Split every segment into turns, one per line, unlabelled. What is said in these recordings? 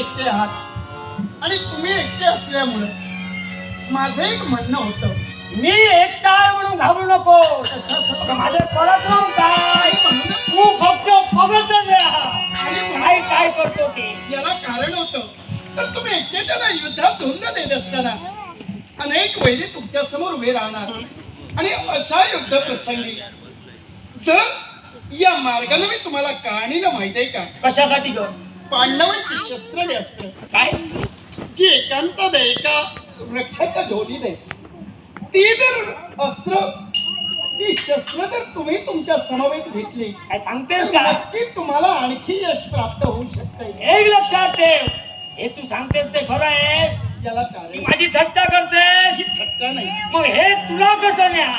एकटे आहात. आणि तुम्ही एकटे असल्यामुळं माझं एक म्हणणं होतं
मी एकटा आहे म्हणून घाबरू नको. माझे पराक्रम काय तू फक्त राहा. काय काय करतो ते
याला कारण होतं. तर तुम्ही एकटे त्याला युद्धात धुंद देत असताना अनेक वैरी तुमच्यासमोर उभे राहणार. आणि अशा युद्ध प्रसंगी तर या मार्गाने मी तुम्हाला कहाणीला माहीत आहे का?
कशासाठी ग?
पांडवांची शस्त्र आणि अस्त्र
काय?
जी एकांत एका वृक्षाच्या ढोलीने. ती जर अस्त्र ती शस्त्र जर तुम्ही तुमच्या समवेत घेतली
काय सांगतेस
तर
का?
नक्की तुम्हाला आणखी यश प्राप्त होऊ शकते.
एक लक्षात ठेव. हे तू सांगतेस ते खरं आहे.
याला
ती
कारण
माझी थट्टा करतेस
ही थट्टा नाही.
मग हे तुला कसं न्या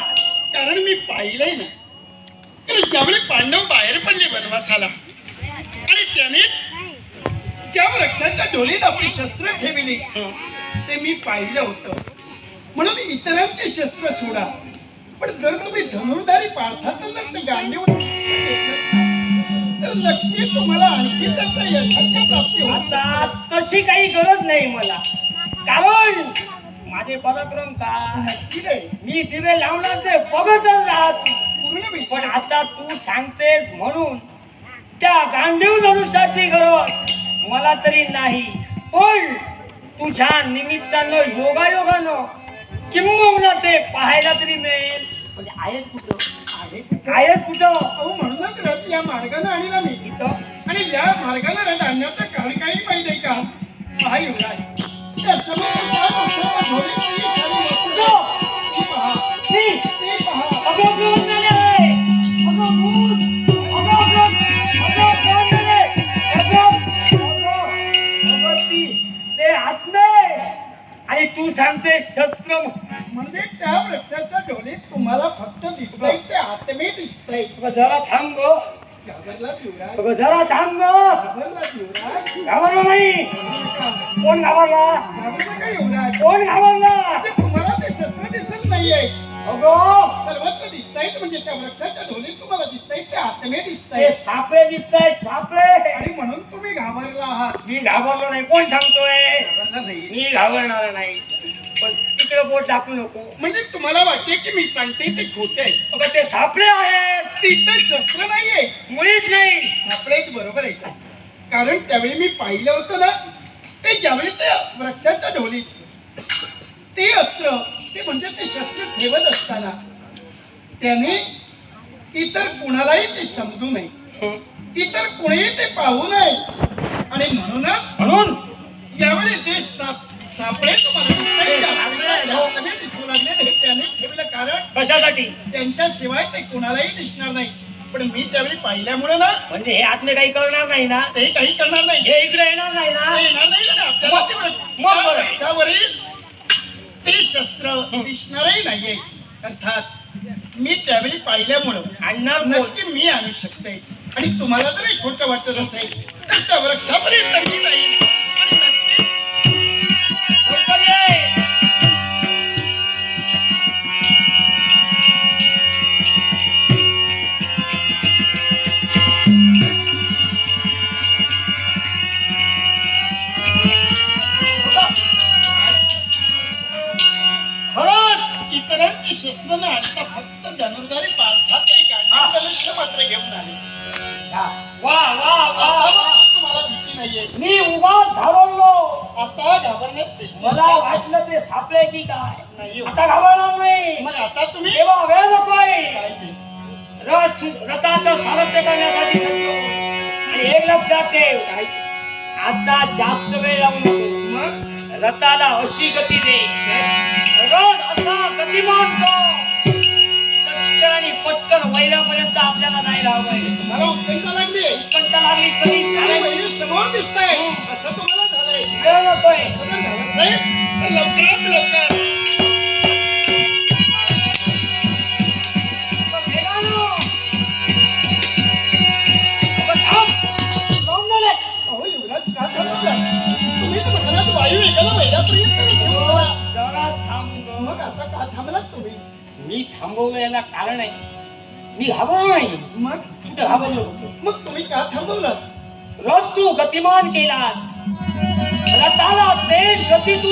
कारण मी पाहिलंय ना ज्यावेळी पांडव बाहेर पडले वनवासाला आणि त्याने ज्या वृक्षाच्या ढोलीत आपली शस्त्र ठेवली. ते मी पाहिलं होतं. म्हणून इतरांचे शस्त्र सोडा. पण जर तुम्ही धनुर्धारी पार्थाचं जर ते गांडीवर तर नक्की तुम्हाला आणखी त्याच्या यशाची प्राप्ती
आता तशी काही गरज नाही मला. कारण माझे पराक्रम काय? मी दिवे लावणार ते बघतच राहत पण आता तू सांगतेस म्हणून त्या गांधीव धनुष्याची गरज. मला तरी नाही. पण तुझ्या निमित्तानं योगायोगानं किंबहुना ते पाहायला तरी मिळेल. म्हणजे आहेत कुठं?
आहे
आहेत कुठं?
अहो म्हणूनच रथ या मार्गाने आणला मी.
इथं?
आणि या मार्गाने रथ आणण्याचं कारण काही माहिती आहे का? पहा युवराज त्या समोरच्या तू
सांगते शस्त्र
म्हणजे त्या वृक्षाच्या ढोलीत तुम्हाला फक्त दिसतंय ते आत्मे दिसतंय.
अगं जरा थांब गं.
घाबरला युवराज.
अगं जरा थांब गं.
घाबरला युवराज.
घाबरलो नाही. कोण घाबरला?
घाबरला का युवराज.
कोण घाबरला?
ते तुम्हाला ते शस्त्र दिसत नाहीये.
अगं
दिसतायत म्हणजे त्या वृक्षाच्या ढोलीत तुम्हाला दिसतायत ते आत्मे
ते
दिसतायत
सापळे दिसत आहेत सापळे!
आणि म्हणून तुम्ही घाबरला आहात.
मी घाबरलो नाही कोण सांगतोय?
घाबरला नाही.
मी घाबरणार नाही. पण तिकडे बोट टाकू नको.
म्हणजे तुम्हाला वाटते की मी सांगते ते खोटे आहे.
अगं ते सापळे आहेत.
तिथं शस्त्र नाहीये.
मुळीच नाही.
एक बरोबर आहे. का कारण त्यावेळी मी पाहिलं होतं ना ते ज्यावेळी त्या वृक्षाच्या ढोलीत ते अस्त्र ते म्हणजे ते शस्त्र ठेवत असताना त्याने इतर कुणालाही ते समजू नये. इतर कुणीही ते पाहू नये. आणि म्हणूनच
म्हणून?
यावेळी ते साप सापळे तुम्हाला दिसू लागले हे त्याने ठेवलं कारण
कशासाठी?
त्यांच्याशिवाय ते कुणालाही दिसणार नाही. पण मी त्यावेळी पाहिल्यामुळे ना
म्हणजे हे आतले काही करणार नाही ना?
ते काही करणार नाही.
हे इकडे येणार नाही ना?
येणार नाही ना. आपल्याला ते शस्त्र दिसणारही नाहीये. अर्थात मी त्यावेळी पाहिल्यामुळं
आणणार कोण
नक्की मी आणू शकते. आणि तुम्हाला जर एक खोटं वाटत असेल तर त्या वृक्षापर्यंत मी जाईल
वा वा वा
आता
वा.
मात्र तुम्हाला भीती नाहीये.
मी उभा घाबरलो.
आता घाबरण्यात
मला वाटलं ते सापळे की काय?
नाही.
आता घाबरणार नाही.
मग आता तुम्ही?
तेव्हा वेळ नकोय? रथ रथाचं सारथ्य करण्यासाठी. आणि एक लक्षात ठेव. आता जास्त वेळ लावू नको. रथाला अशी गती दे. रथ असा गतिमान आणि पटकन वैरापर्यंत आपल्याला नाही राहावं
तुम्हाला उत्कंठा लागली.
उत्कंठ लागली.
वैरी समोर दिसताय. असं तुम्हाला झालंय.
वेळ नकोय
लवकरात लवकर. वायू एकाला वैरापर्यंत घेऊन आला.
जरा थांब गं.
मग आता का थांबलात तुम्ही?
मी थांबवलं याला कारण आहे. मी घाबरलो नाही
मग?
तर घाबरलो? होतो
मग तुम्ही का थांबवलात
रथ तू गतिमान केलास. रथाला तेज गती तू